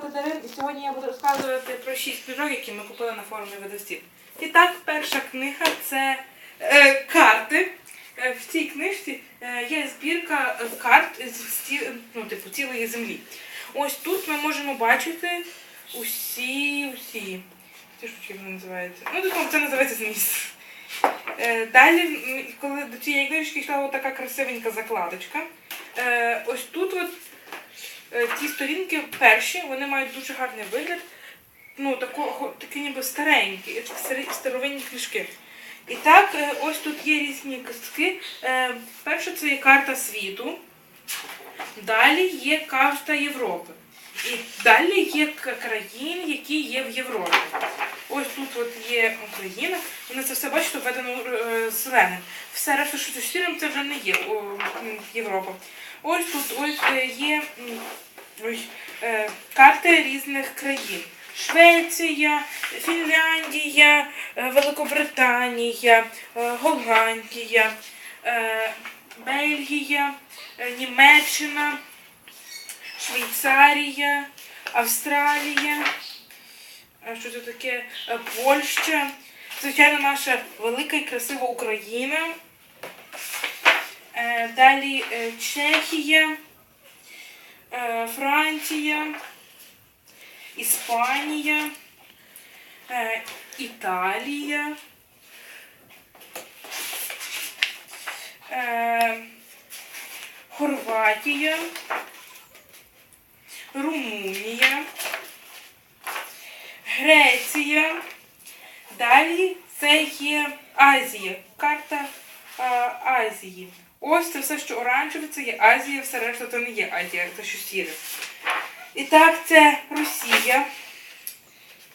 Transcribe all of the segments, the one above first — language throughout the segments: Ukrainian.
звати Дарин, і сьогодні я буду розказувати про шість книжок, які ми купили на форумі видавців. І так, перша книга це е, карти. Е, в цій книжці е, є збірка карт з ну, типу, цілої землі. Ось тут ми можемо бачити усі, усі. Ці штучки вони називаються. Ну, так це називається зміст. Е, Далі, коли до цієї книжки йшла така красивенька закладочка. Ось тут от Е, ці сторінки перші, вони мають дуже гарний вигляд. Ну, такого, такі ніби старенькі, старовинні книжки. І так, е, ось тут є різні кістки. Е, Перше це є карта світу. Далі є карта Європи. І далі є країни, які є в Європі. Ось тут от є Україна. Вони це все бачите, введено зеленим. Все решта, що це вже не є Європа. Ось тут ось е, є ой, е, карти різних країн. Швеція, Фінляндія, е, Великобританія, Голландія, Бельгія, Німеччина, Швейцарія, Австралія. Що це таке? Польща. Звичайно, наша велика і красива Україна. Е, Далі е, Чехія, е, Франція, Іспанія, Італія, Хорватія, Румунія, Греція. Далі це є Азія, карта Азії. Ось це все, що оранжеве, це є Азія, все решта це не є Азія, це що сіре. І так, це Росія,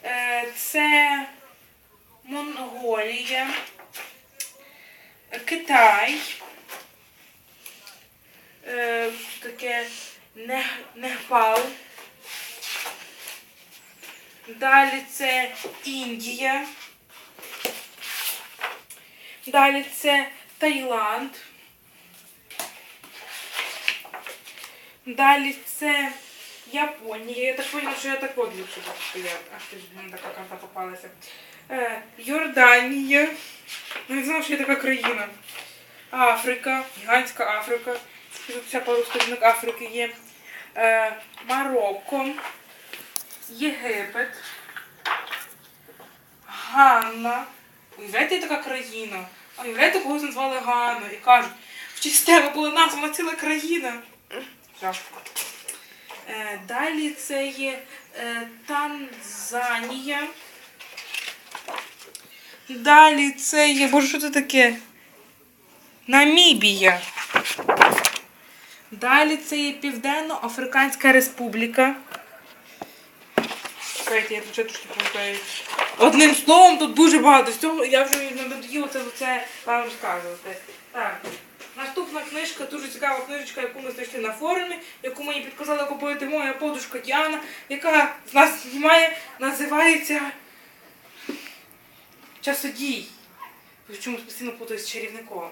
е, це Монголія, Китай, е, таке Непал. Далі це Індія. Далі це Таїланд. Далі це Японія. Я так поняла, що я так ліпше буду стояти. Ах ти ж така карта попалася. Е, Йорданія. Ну, не знала, що є така країна. Африка, гігантська Африка. Вся пару сторінок Африки є. Е, Марокко. Єгипет. Ганна. Уявляєте, така країна. А уявляєте, когось назвали Ганна і кажуть, в честь тебе була названа ціла країна. Так. Е, далі це є е, Танзанія. Далі це є. Боже, що це таке? Намібія. Далі це є Південно-Африканська Республіка. Чекайте, я тут ще трошки пам'ятаю. Одним словом, тут дуже багато всього, я вже надоїла це вам розказувати. Так. Наступна книжка, дуже цікава книжечка, яку ми знайшли на форумі, яку мені підказала купити моя подушка Діана, яка з нас знімає, називається Часодій. Чомусь постійно путаю з чарівником.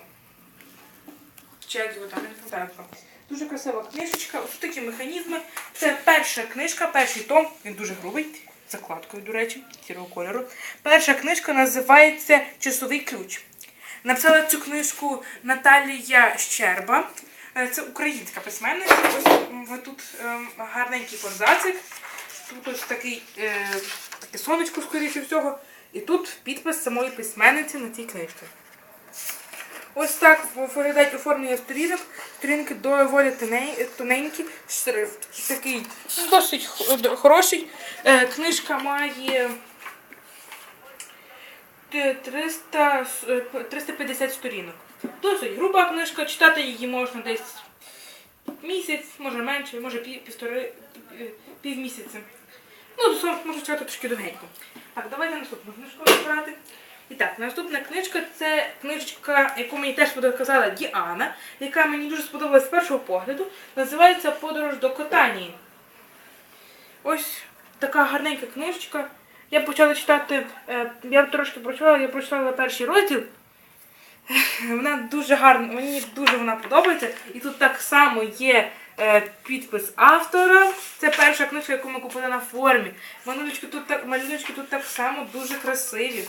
Чи як його там, не пам'ятаю. Дуже красива книжечка. Ось такі механізми. Це перша книжка, перший том. Він дуже грубий. Закладкою, до речі, сірого кольору. Перша книжка називається Часовий ключ. Написала цю книжку Наталія Щерба. Е, Це українська письменниця. Ось тут ем, гарненький форзацик. Тут ось такий, е, таке сонечко, скоріше всього. І тут підпис самої письменниці на цій книжці. Ось так виглядають оформлення сторінок. Сторінки доволі тоненькі, шрифт такий досить хороший. Е, Книжка має 300, с- е, п- 350 сторінок. Досить груба книжка, читати її можна десь місяць, може менше, може пів, півтори, півмісяця. Ну, можу читати трошки довгенько. Так, давайте наступну книжку розбирати. І так, наступна книжка це книжечка, яку мені теж показала Діана, яка мені дуже сподобалась з першого погляду. Називається Подорож до Котанії. Ось така гарненька книжечка. Я почала читати, е, я трошки прочитала, я прочитала перший розділ. Вона дуже гарна, мені дуже вона подобається. І тут так само є е, підпис автора. Це перша книжка, яку ми купили на формі. Малюночки тут так, малюночки тут так само дуже красиві.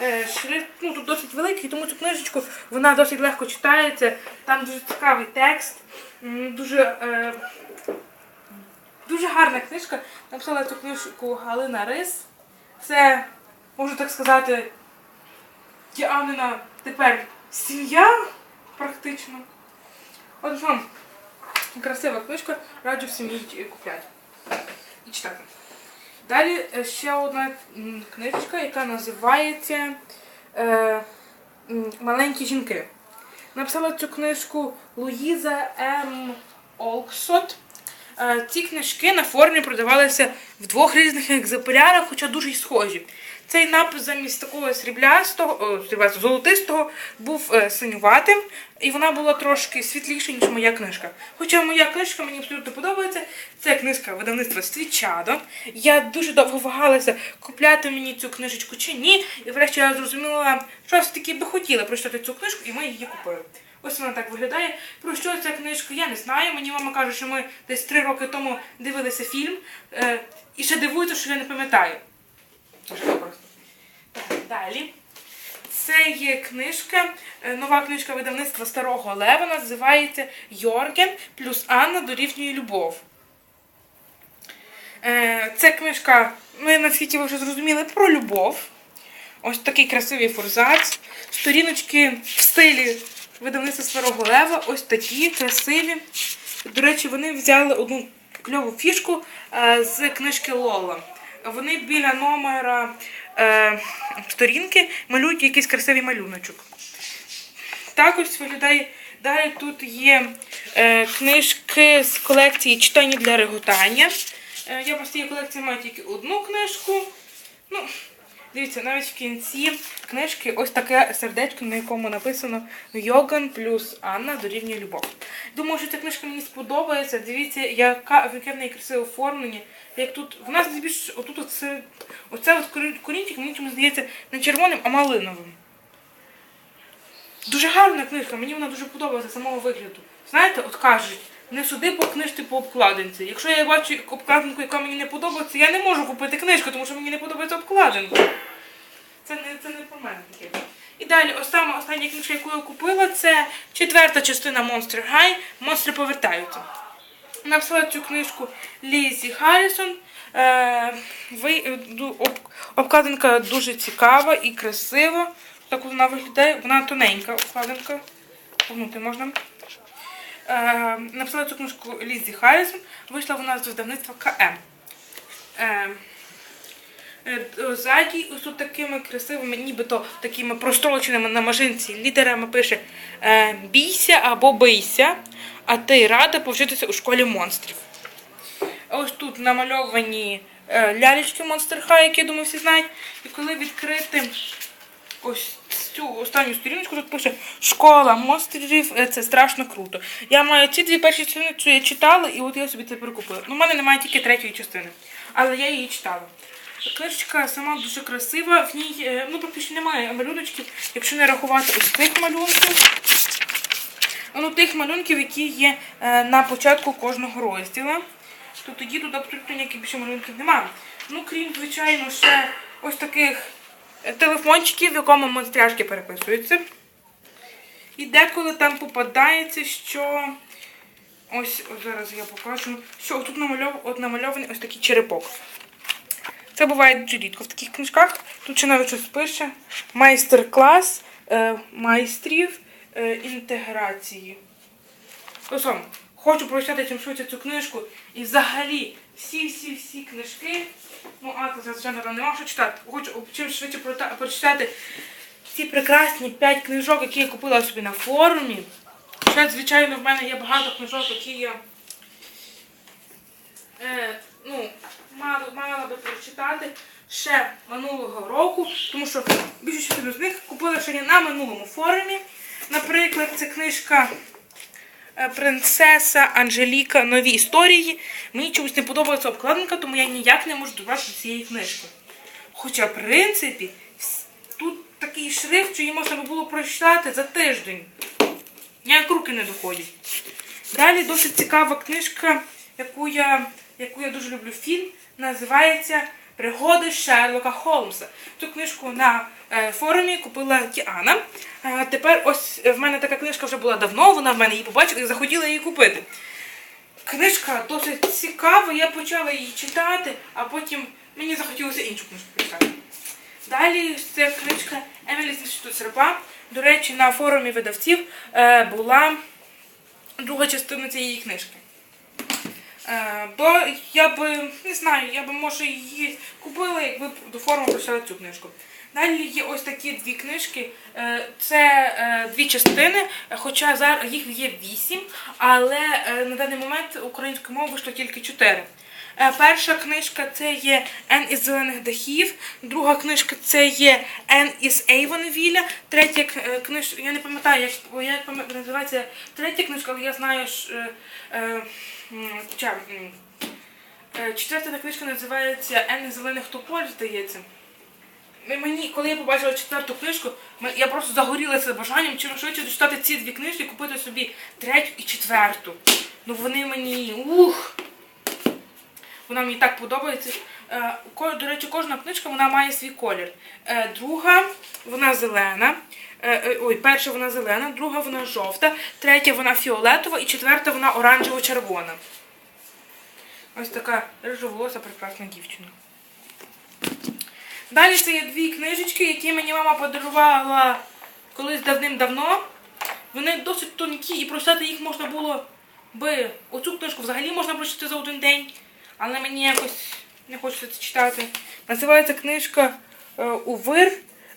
Е, шрифт ну, тут досить великий, тому цю книжечку вона досить легко читається. Там дуже цікавий текст, дуже, дуже гарна книжка. Написала цю книжку Галина Рис. Це, можу так сказати, Діанина тепер сім'я практично. От вам красива книжка, раджу всім її купляти і читати. Далі е, ще одна книжечка, яка називається е, Маленькі жінки. Написала цю книжку Луїза М. Олксот. Е, Ці книжки на формі продавалися в двох різних екземплярах, хоча дуже схожі. Цей напис замість такого сріблястого, сріблястого, золотистого був е, синюватим, і вона була трошки світліша, ніж моя книжка. Хоча моя книжка мені абсолютно подобається. Це книжка видавництва Свічадо. Я дуже довго вагалася, купляти мені цю книжечку чи ні. І врешті я зрозуміла, що все таки би хотіла прочитати цю книжку, і ми її купили. Ось вона так виглядає. Про що ця книжка, я не знаю. Мені мама каже, що ми десь три роки тому дивилися фільм. Е, і ще дивується, що я не пам'ятаю. Далі. Це є книжка, е, нова книжка видавництва Старого Лева, називається Йорген плюс Анна дорівнює любов. Е, Це книжка, ми на світі ви вже зрозуміли, про любов. Ось такий красивий форзац. Сторіночки в стилі видавництва Старого Лева. Ось такі красиві. До речі, вони взяли одну кльову фішку е, з книжки Лола. Вони біля номера е, сторінки малюють якийсь красивий малюночок. Так ось виглядає. Далі тут є е, книжки з колекції читання для реготання. Я по своїй колекції маю тільки одну книжку. Ну, дивіться, навіть в кінці книжки ось таке сердечко, на якому написано Йоган плюс Анна дорівнює любов. Думаю, що ця книжка мені сподобається. Дивіться, яка яке в неї красиве оформлення. Як тут, в нас більш отут от серед, оце от корінчик, мені чомусь здається, не червоним, а малиновим. Дуже гарна книжка, мені вона дуже подобається самого вигляду. Знаєте, от кажуть, не суди по книжці по обкладинці. Якщо я бачу обкладинку, яка мені не подобається, я не можу купити книжку, тому що мені не подобається обкладинка. Це не, це не про мене таке. І далі, ось остання книжка, яку я купила, це четверта частина Monster High. Монстри повертаються. Написала цю книжку Лізі Харрісон. Е, ви, е, об, обкладинка дуже цікава і красива. Так вона виглядає. Вона тоненька обкладинка. Погнути можна. Е, написала цю книжку Лізі Харрісон. Вийшла вона з видавництва КМ. Е, Е, ось такими красивими, нібито такими простроченими на машинці літерами пише е, бійся або бийся, а ти рада повчитися у школі монстрів. Ось тут намальовані лялечки Monster High, які я думаю всі знають. І коли відкрити ось цю останню сторіночку, тут пише Школа монстрів, е, це страшно круто. Я маю ці дві перші що я читала, і от я собі це прикупила. Ну, в мене немає тільки третьої частини, але я її читала. Книжечка сама дуже красива, в ній е, ну, практично немає малюночків, якщо не рахувати ось тих малюнків. Ну, тих малюнків, які є е, на початку кожного розділу. То тоді тут абсолютно ніяких більше малюнків немає. Ну, крім, звичайно, ще ось таких телефончиків, в якому монстряшки переписуються. І деколи там попадається, що. Ось, ось зараз я покажу, що тут намальов... от намальований ось такий черепок. Це буває дуже рідко в таких книжках. Тут ще навіть щось пише. Майстер-клас е, майстрів е, інтеграції. Ось вам, хочу прочитати чим швидше цю книжку. І взагалі всі-всі-всі книжки. Ну, Атлас, звичайно, нема що читати. Хочу чим швидше прочитати ці прекрасні 5 книжок, які я купила собі на форумі. Ще, звичайно, в мене є багато книжок, які я е, ну, мала, мала би прочитати ще минулого року, тому що більшу частину з них купила ще не на минулому форумі. Наприклад, це книжка Принцеса Анжеліка Нові історії. Мені чомусь не подобається обкладинка, тому я ніяк не можу добратися до цієї книжки. Хоча, в принципі, тут такий шрифт, що її можна було прочитати за тиждень. Ніяк руки не доходять. Далі досить цікава книжка, яку я, яку я дуже люблю фільм, називається Пригоди Шерлока Холмса. Цю книжку на е, форумі купила Діана. А тепер ось в мене така книжка вже була давно, вона в мене її побачила і захотіла її купити. Книжка досить цікава, я почала її читати, а потім мені захотілося іншу книжку прочитати. Далі це книжка Емілі з інституту серпа. До речі, на форумі видавців е, була друга частина цієї книжки. Е, бо я би не знаю, я би може її купила, якби до форму прочитала цю книжку. Далі є ось такі дві книжки. Е, Це е, дві частини, хоча зараз їх є вісім, але на даний момент українською мовою вийшло тільки чотири. Е, Перша книжка це є Ен із зелених дахів, друга книжка це є Ен із Ейвонвіля, третя книжка, я не пам'ятаю, як, як називається третя книжка, але я знаю, що е, е, е, четверта книжка називається Ен із зелених тополь, здається. Мені, коли я побачила четверту книжку, я просто загорілася бажанням чим швидше дочитати ці дві книжки і купити собі третю і четверту. Ну вони мені ух! Вона мені так подобається. Е, До речі, кожна книжка вона має свій колір. Е, Друга вона зелена. Е, Ой, перша вона зелена, друга вона жовта, третя вона фіолетова і четверта вона оранжево-червона. Ось така рижоволоса прекрасна дівчина. Далі це є дві книжечки, які мені мама подарувала колись давним-давно. Вони досить тонкі і прочитати їх можна було би. Оцю книжку взагалі можна прочитати за один день, але мені якось не хочеться це читати. Називається книжка е, Увир,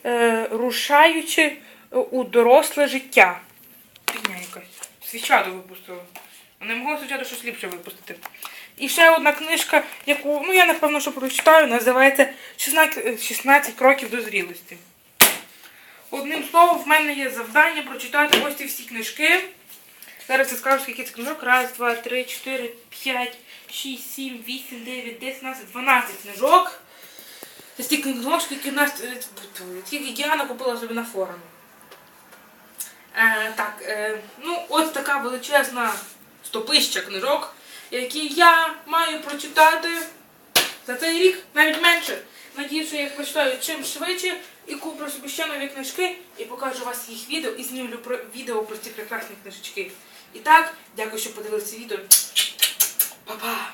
е, рушаючи е, у доросле життя. Фігня якась. Свічаду випустила. Не могла свічаду щось ліпше випустити. І ще одна книжка, яку ну я напевно що прочитаю, називається 16, 16 кроків до зрілості. Одним словом, в мене є завдання прочитати ось ці всі книжки. Зараз я скажу, скільки це книжок. Раз, два, три, чотири, п'ять, шість, сім, вісім, дев'ять, десять, дванадцять, дванадцять книжок. Це стільки книжок, скільки нас е, скільки Діана купила собі на форумі. Е, так, е, ну ось така величезна стопища книжок, які я маю прочитати за цей рік, навіть менше. Надію, що я їх прочитаю чим швидше і куплю собі ще нові книжки і покажу вас їх відео і знімлю про відео про ці прекрасні книжечки. І так, дякую, що подивилися відео. Па-па!